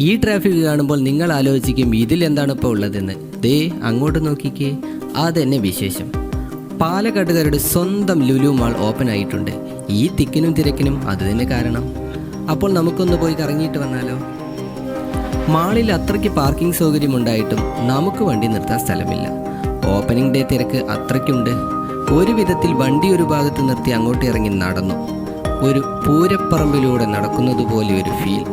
ഈ ട്രാഫിക് കാണുമ്പോൾ നിങ്ങൾ ആലോചിക്കും ഇതിൽ എന്താണ് ഇപ്പോൾ ഉള്ളതെന്ന്. ദേ അങ്ങോട്ട് നോക്കിക്കേ. അതെന്നെ വിശേഷം. പാലക്കാട്ടുകാരുടെ സ്വന്തം ലുലു മാൾ ഓപ്പൺ ആയിട്ടുണ്ട്. ഈ തിക്കിനും തിരക്കിനും അത് തന്നെ കാരണം. അപ്പോൾ നമുക്കൊന്ന് പോയി കറങ്ങിയിട്ട് വന്നാലോ? മാളിൽ അത്രയ്ക്ക് പാർക്കിംഗ് സൗകര്യം ഉണ്ടായിട്ടും നമുക്ക് വണ്ടി നിർത്താൻ സ്ഥലമില്ല. ഓപ്പണിംഗ് ഡേ തിരക്ക് അത്രയ്ക്കുണ്ട്. ഒരു വിധത്തിൽ വണ്ടി ഒരു ഭാഗത്ത് നിർത്തി അങ്ങോട്ട് ഇറങ്ങി നടന്നു. ഒരു പൂരപ്പറമ്പിലൂടെ നടക്കുന്നത് പോലെ ഒരു ഫീൽ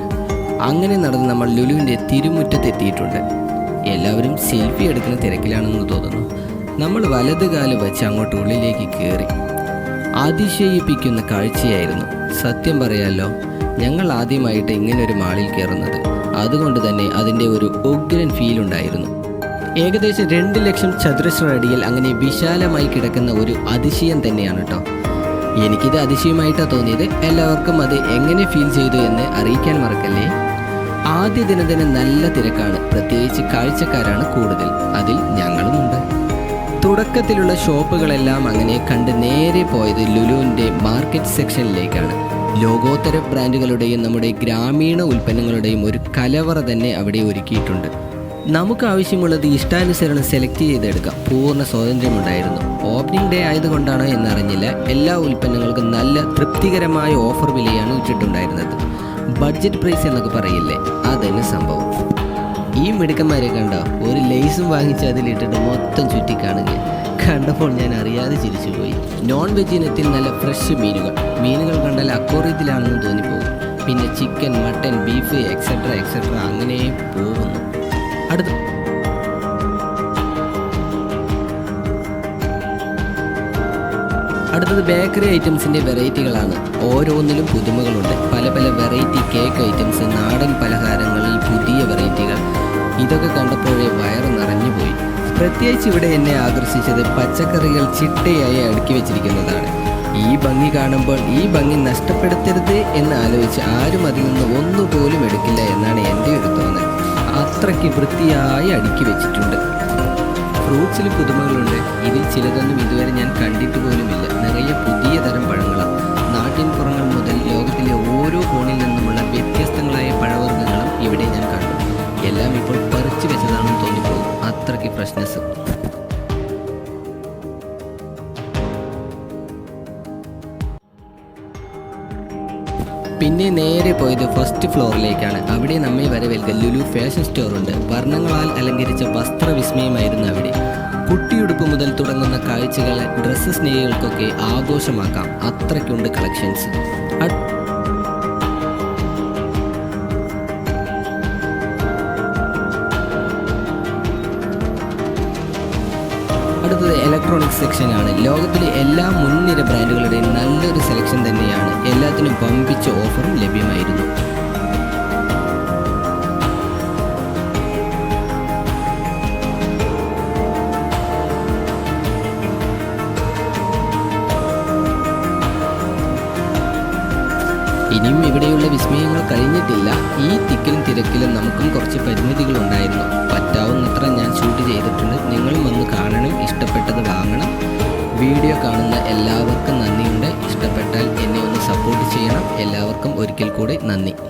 അങ്ങനെ നടന്ന് നമ്മൾ ലുലുവിന്റെ തിരുമുറ്റത്തെത്തിയിട്ടുണ്ട്. എല്ലാവരും സെൽഫി എടുക്കുന്ന തിരക്കിലാണെന്ന് തോന്നുന്നു. നമ്മൾ വലത് കാൽ വെച്ച് അങ്ങോട്ട് ഉള്ളിലേക്ക് കയറി. അതിശയിപ്പിക്കുന്ന കാഴ്ചയായിരുന്നു. സത്യം പറയാലോ ഞങ്ങൾ ആദ്യമായിട്ട് ഇങ്ങനെ ഒരു മാളിൽ കയറുന്നത്. അതുകൊണ്ട് തന്നെ അതിന്റെ ഒരു ഉഗ്രൻ ഫീൽ ഉണ്ടായിരുന്നു. ഏകദേശം രണ്ട് ലക്ഷം ചതുരശ്ര അടിയിൽ അങ്ങനെ വിശാലമായി കിടക്കുന്ന ഒരു അതിശയം തന്നെയാണ് കേട്ടോ എനിക്കിത് അതിശയമായിട്ടാണ് തോന്നിയത്. എല്ലാവർക്കും അത് എങ്ങനെ ഫീൽ ചെയ്തു എന്ന് അറിയിക്കാൻ മറക്കല്ലേ? ആദ്യ ദിനം തന്നെ നല്ല തിരക്കാണ്. പ്രത്യേകിച്ച് കാഴ്ചക്കാരാണ് കൂടുതൽ. അതിൽ ഞങ്ങളുമുണ്ട്. തുടക്കത്തിലുള്ള ഷോപ്പുകളെല്ലാം അങ്ങനെ കണ്ട് നേരെ പോയത് ലുലുവിന്റെ മാർക്കറ്റ് സെക്ഷനിലേക്കാണ്. ലോകോത്തര ബ്രാൻഡുകളുടെയും നമ്മുടെ ഗ്രാമീണ ഉൽപ്പന്നങ്ങളുടെയും ഒരു കലവറ തന്നെ അവിടെ ഒരുക്കിയിട്ടുണ്ട്. നമുക്ക് ആവശ്യമുള്ളത് ഇഷ്ടാനുസരണം സെലക്ട് ചെയ്തെടുക്കാം. പൂർണ സ്വാതന്ത്ര്യമുണ്ടായിരുന്നു. Opening day ആയതുകൊണ്ടാണോ എന്നറിഞ്ഞില്ല. എല്ലാ ഉൽപ്പന്നങ്ങൾക്കും നല്ല തൃപ്തികരമായ ഓഫർ വിലയാണ് ഇട്ടിട്ടുണ്ടായിരുന്നത് ബഡ്ജറ്റ് പ്രൈസ് എന്നൊക്കെ പറയില്ലേ? അതന്നെ സംഭവം. ഈ മിടുക്കന്മാരെ കണ്ടോ? ഒരു ലേസും വാങ്ങിച്ച് അതിലിട്ടിട്ട് മൊത്തം ചുറ്റി കാണുക കണ്ടപ്പോൾ ഞാൻ അറിയാതെ ചിരിച്ചുപോയി. നോൺ വെജ് ഇനത്തിൽ നല്ല ഫ്രഷ് മീനുകൾ. മീനുകൾ കണ്ടാൽ അക്കോറിയത്തിലാണെന്ന് തോന്നിപ്പോകും. പിന്നെ chicken mutton beef etcetera etcetera അങ്ങനെ പോകുന്നു. അടുത്തത് ബേക്കറി ഐറ്റംസിന്റെ വെറൈറ്റികളാണ്. ഓരോന്നിലും പുതുമകളുണ്ട്. പല പല വെറൈറ്റി കേക്ക് ഐറ്റംസ് നാടൻ പലഹാരങ്ങളിൽ പുതിയ വെറൈറ്റികൾ. ഇതൊക്കെ കണ്ടപ്പോഴേ വയറ് നിറഞ്ഞുപോയി പ്രത്യേകിച്ച് ഇവിടെ എന്നെ ആകർഷിച്ചത് പച്ചക്കറികൾ ചിട്ടയായി അടുക്കി വെച്ചിരിക്കുന്നതാണ്. ഈ ഭംഗി കാണുമ്പോൾ ഈ ഭംഗി നഷ്ടപ്പെടുത്തരുത് എന്ന് ആലോചിച്ച് ആരും അതിൽ നിന്ന് ഒന്നുപോലും എടുക്കില്ല എന്നാണ് എന്റെ ഒരു തോന്നൽ. അത്രയ്ക്ക് വൃത്തിയായി അടുക്കി വെച്ചിട്ടുണ്ട്. ഫ്രൂട്ട്സിൽ പുതുമകളുണ്ട്. ഇതിൽ ചിലതൊന്നും ഇതുവരെ ഞാൻ കണ്ടിട്ട് പോലുമില്ല. നിറയെ പുതിയ തരം പഴങ്ങളാണ് നാട്ടിൻ പുറങ്ങൾ മുതൽ ലോകത്തിലെ ഓരോ കോണിൽ നിന്നുമുള്ള വ്യത്യസ്തങ്ങളായ പഴവർഗങ്ങളും ഇവിടെ ഞാൻ കണ്ടു. എല്ലാം ഇപ്പോൾ പറിച്ചു വെച്ചതാണെന്ന് തോന്നിപ്പോകും. അത്രയ്ക്ക് ഫ്രഷ്നെസ് പിന്നെ നേരെ പോയത് ഫസ്റ്റ് ഫ്ലോറിലേക്കാണ്. അവിടെ നമ്മെ വരവേൽക്കാൻ ലുലു ഫാഷൻ സ്റ്റോർ ഉണ്ട് വർണങ്ങളാൽ അലങ്കരിച്ച വസ്ത്രവിസ്മയമായിരുന്നു അവിടെ. കുട്ടിയുടുപ്പ് മുതൽ തുടങ്ങുന്ന കാഴ്ചകൾ ഡ്രസ്സ് സ്നേഹികൾക്കൊക്കെ ആഘോഷമാക്കാം. അത്രയ്ക്കുണ്ട് കളക്ഷൻസ്. അടുത്തത് ഇലക്ട്രോണിക്സ് സെക്ഷനാണ് ലോകത്തിലെ എല്ലാ മുൻനിര ബ്രാൻഡുകളുടെയും നല്ലൊരു സെലക്ഷൻ തന്നെയാണ് എല്ലാത്തിനും പമ്പിച്ച ഓഫറും ലഭ്യമായിരുന്നു. ഇനിയും ഇവിടെയുള്ള വിസ്മയങ്ങൾ കഴിഞ്ഞിട്ടില്ല. ഈ തിക്കിലും തിരക്കിലും നമുക്കും കുറച്ച് പരിമിതികൾ ഉണ്ടായിരുന്നു. പറ്റാവുന്നത്ര ഞാൻ ഷൂട്ട് ചെയ്തിട്ടുണ്ട്. നിങ്ങളും വന്ന് കാണണം. ഇഷ്ടപ്പെട്ടത് വാങ്ങണം. വീഡിയോ കാണുന്ന എല്ലാവർക്കും നന്ദിയുണ്ട് എല്ലാവർക്കും ഒരിക്കൽ കൂടി നന്ദി.